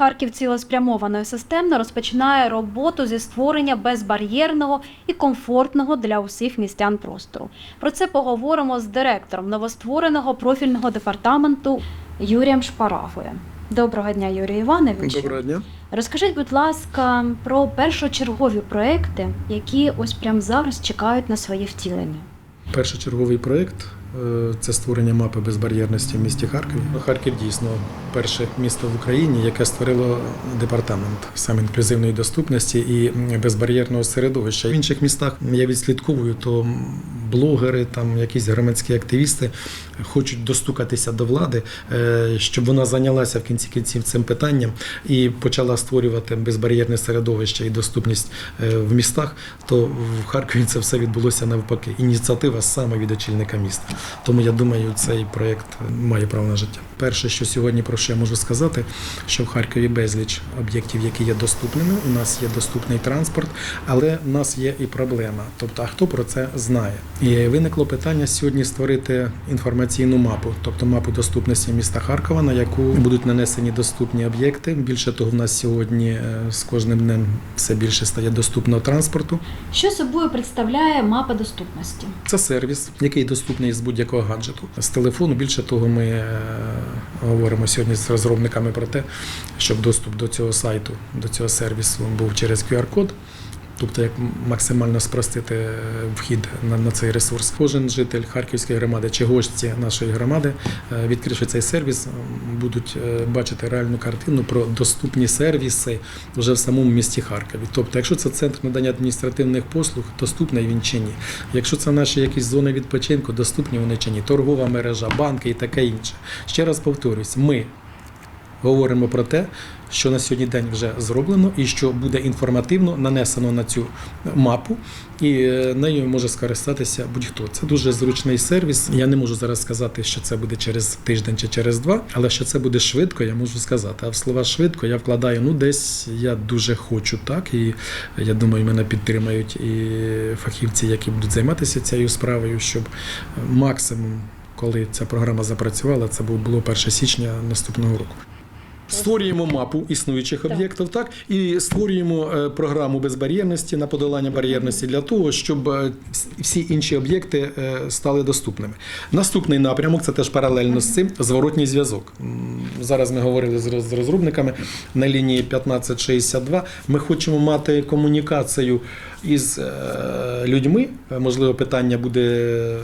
Харків цілеспрямовано і системно розпочинає роботу зі створення безбар'єрного і комфортного для усіх містян простору. Про це поговоримо з директором новоствореного профільного департаменту Юрієм Шпарафою. Доброго дня, Юрій Іванович. Доброго дня. Розкажіть, будь ласка, про першочергові проекти, які ось прямо зараз чекають на своє втілення. Першочерговий проєкт е, це створення мапи безбар'єрності в місті Харкові. Харків дійсно перше місто в Україні, яке створило департамент саме інклюзивної доступності і безбар'єрного середовища. В інших містах я відслідковую, то блогери, там якісь громадські активісти хочуть достукатися до влади, е, щоб вона зайнялася в кінці кінців цим питанням і почала створювати безбар'єрне середовище і доступність е, в містах. То в Харкові це все відбулося навпаки. Ініціатива саме від очільника міста. Тому я думаю, цей проєкт має право на життя. Перше, що сьогодні про що я можу сказати, що в Харкові безліч об'єктів, які є доступними. У нас є доступний транспорт, але в нас є і проблема. Тобто, а хто про це знає? І виникло питання сьогодні створити інформаційну мапу, тобто мапу доступності міста Харкова, на яку будуть нанесені доступні об'єкти. Більше того, в нас сьогодні е, з кожним днем все більше стає доступного транспорту. Що собою представляє мапа доступності? Це сервіс, який доступний з будь-якого гаджету. З телефону. Більше того, ми е, говоримо сьогодні з розробниками про те, щоб доступ до цього сайту, до цього сервісу був через QR-код. Тобто, як максимально спростити е, вхід на, на цей ресурс. Кожен житель Харківської громади чи гості нашої громади, е, відкривши цей сервіс, будуть е, бачити реальну картину про доступні сервіси вже в самому місті Харкові. Тобто, якщо це центр надання адміністративних послуг, доступний він чи ні. Якщо це наші якісь зони відпочинку, доступні вони чи ні, торгова мережа, банки і таке інше. Ще раз повторюсь, ми говоримо про те, що на сьогодні день вже зроблено, і що буде інформативно нанесено на цю мапу, і е, нею може скористатися будь-хто. Це дуже зручний сервіс. Я не можу зараз сказати, що це буде через тиждень чи через два, але що це буде швидко, я можу сказати. А в слова швидко я вкладаю ну десь я дуже хочу так, і я думаю, мене підтримають і фахівці, які будуть займатися цією справою, щоб максимум, коли ця програма запрацювала, це було 1 січня наступного року. Створюємо мапу існуючих об'єктів, так і створюємо е, програму безбар'єрності на подолання бар'єрності для того, щоб е, всі інші об'єкти е, стали доступними. Наступний напрямок це теж паралельно з цим зворотній зв'язок. Зараз ми говорили з розробниками на лінії 1562. Ми хочемо мати комунікацію із людьми. Можливо, питання буде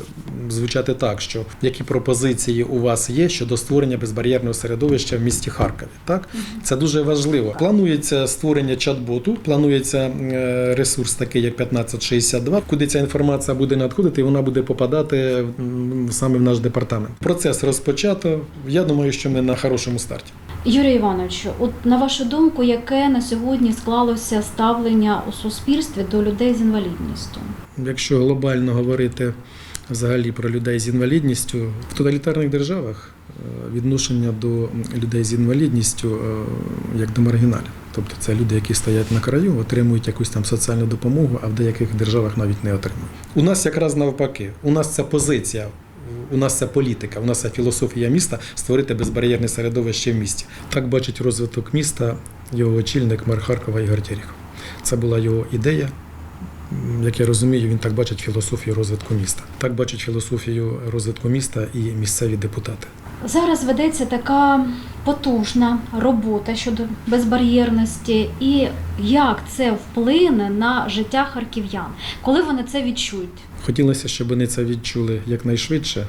звучати так, що які пропозиції у вас є щодо створення безбар'єрного середовища в місті Харкові. Так, це дуже важливо. Планується створення чат-боту, планується е, ресурс такий, як 1562, куди ця інформація буде надходити, і вона буде попадати саме в наш департамент. Процес розпочато. Я думаю, що ми на хорошому старті. Юрій Іванович, от на вашу думку, яке на сьогодні склалося ставлення у суспільстві до людей з інвалідністю? Якщо глобально говорити взагалі про людей з інвалідністю, в тоталітарних державах е, відношення до людей з інвалідністю е, як до маргіналів. Тобто це люди, які стоять на краю, отримують якусь там соціальну допомогу, а в деяких державах навіть не отримують. У нас якраз навпаки, у нас це позиція. У нас це політика, у нас це філософія міста створити безбар'єрне середовище в місті. Так бачить розвиток міста його очільник мер Харкова Ігор Терехов. Це була його ідея, Як я розумію, він так бачить філософію розвитку міста. Так бачить філософію розвитку міста і місцеві депутати. Зараз ведеться така потужна робота щодо безбар'єрності, і як це вплине на життя харків'ян, коли вони це відчують? Хотілося, щоб вони це відчули якнайшвидше.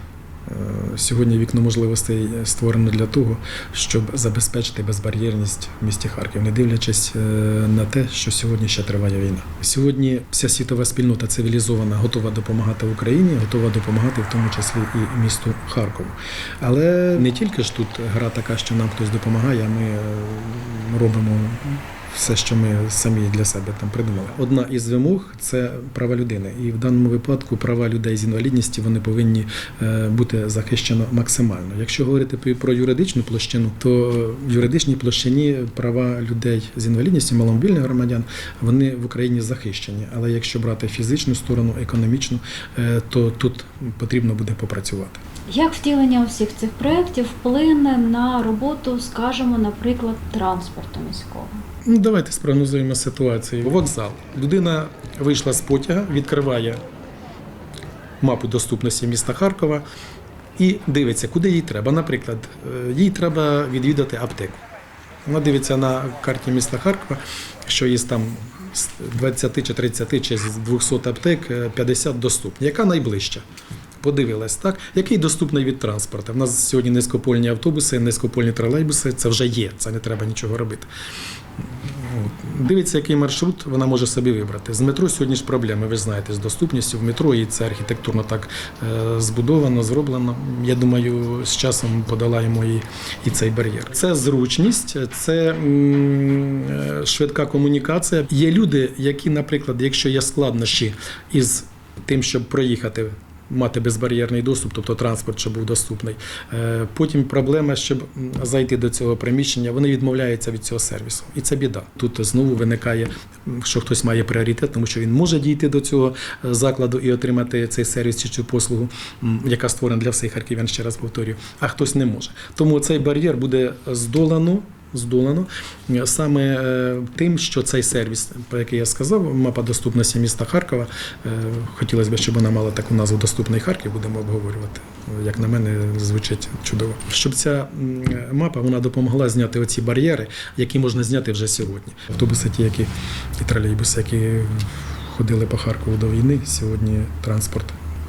Е, Сьогодні вікно можливостей створено для того, щоб забезпечити безбар'єрність в місті Харків, не дивлячись е, на те, що сьогодні ще триває війна. Сьогодні вся світова спільнота цивілізована, готова допомагати Україні, готова допомагати в тому числі і місту Харкову. Але не тільки ж тут гра така, що нам хтось допомагає, а ми е, робимо все, що ми самі для себе там придумали. Одна із вимог це права людини, і в даному випадку права людей з інвалідністю вони повинні е, бути захищено максимально. Якщо говорити про юридичну площину, то в юридичній площині права людей з інвалідністю, маломобільних громадян, вони в Україні захищені. Але якщо брати фізичну сторону, економічну, е, то тут потрібно буде попрацювати. Як втілення усіх цих проєктів вплине на роботу, скажімо, наприклад, транспорту міського? Ну, давайте спрогнозуємо ситуацію. Вокзал. Людина вийшла з потяга, відкриває мапу доступності міста Харкова і дивиться, куди їй треба. Наприклад, е, їй треба відвідати аптеку. Вона дивиться на карті міста Харкова, що є там з 20 чи 30 чи з 200 аптек е, 50 доступні. Яка найближча? Подивилась, так? Який доступний від транспорту? У нас сьогодні низькопольні автобуси, низькопольні тролейбуси, це вже є, це не треба нічого робити. От. Дивиться, який маршрут вона може собі вибрати. З метро сьогодні ж проблеми, ви знаєте, з доступністю в метро, і це архітектурно так е, збудовано, зроблено. Я думаю, з часом подолаємо і, і цей бар'єр. Це зручність, це е, швидка комунікація. Є люди, які, наприклад, якщо є складнощі із тим, щоб проїхати. Мати безбар'єрний доступ, тобто транспорт, щоб був доступний. Е, Потім проблема, щоб зайти до цього приміщення, вони відмовляються від цього сервісу. І це біда. Тут знову виникає, що хтось має пріоритет, тому що він може дійти до цього е, закладу і отримати цей сервіс чи цю послугу, яка створена для всіх харків'ян, ще раз повторюю, а хтось не може. Тому цей бар'єр буде здолано. Здолано саме е, тим, що цей сервіс, про який я сказав, мапа доступності міста Харкова. е, Хотілося б, щоб вона мала таку назву Доступний Харків, будемо обговорювати. Як на мене, звучить чудово. Щоб ця мапа вона допомогла зняти оці бар'єри, які можна зняти вже сьогодні. Автобуси, ті, які і тролейбуси, які ходили по Харкову до війни, сьогодні транспорт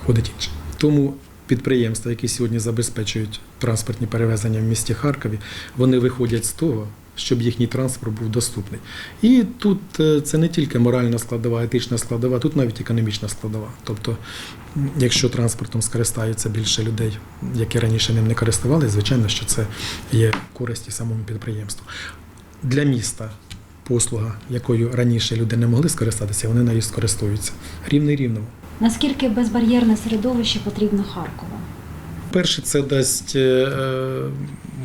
ходить інший. Тому підприємства, які сьогодні забезпечують транспортні перевезення в місті Харкові, вони виходять з того, щоб їхній транспорт був доступний. І тут е, це не тільки моральна складова, етична складова, тут навіть економічна складова. Тобто, якщо транспортом скористається більше людей, які раніше ним не користувалися, звичайно, що це є користі самому підприємству. Для міста послуга, якою раніше люди не могли скористатися, вони нею скористуються. Рівний рівному. Наскільки безбар'єрне середовище потрібно Харкову? Перше, це дасть, е, е,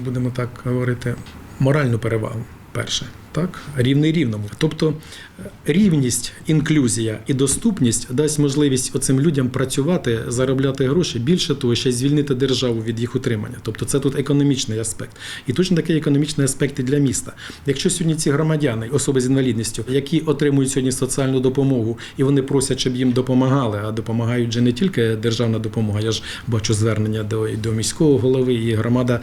будемо так говорити, моральну перевагу. Перше, так, рівний рівному. Тобто рівність, інклюзія і доступність дасть можливість оцим людям працювати, заробляти гроші. Більше того, ще й звільнити державу від їх утримання. Тобто це тут економічний аспект. І точно такий економічний аспект і для міста. Якщо сьогодні ці громадяни, особи з інвалідністю, які отримують сьогодні соціальну допомогу, і вони просять, щоб їм допомагали, а допомагають же не тільки державна допомога. Я ж бачу звернення до, до міського голови, і громада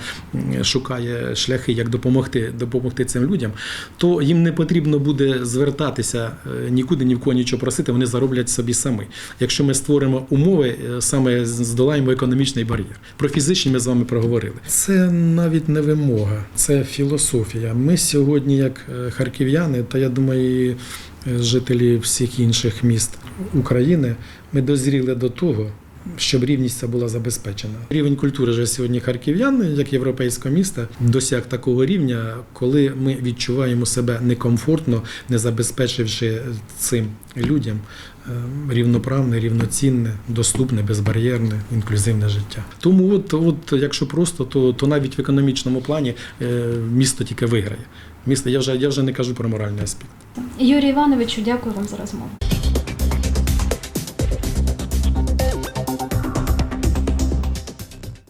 шукає шляхи, як допомогти, допомогти цим людям, то їм не потрібно буде звертатися е, нікуди, ні в кого нічого просити, вони зароблять собі самі. Якщо ми створимо умови, е, саме здолаємо економічний бар'єр. Про фізичні ми з вами проговорили. Це навіть не вимога, це філософія. Ми сьогодні, як е, харків'яни, та я думаю, і жителі всіх інших міст України, ми дозріли до того. Щоб рівність ця була забезпечена. Рівень культури вже сьогодні харків'ян, як європейського міста, досяг такого рівня, коли ми відчуваємо себе некомфортно, не забезпечивши цим людям е, рівноправне, рівноцінне, доступне, безбар'єрне, інклюзивне життя. Тому, от, от якщо просто, то, то навіть в економічному плані е, місто тільки виграє. Місто, я вже я вже не кажу про моральний аспект. Юрій Івановичу, дякую вам за розмову.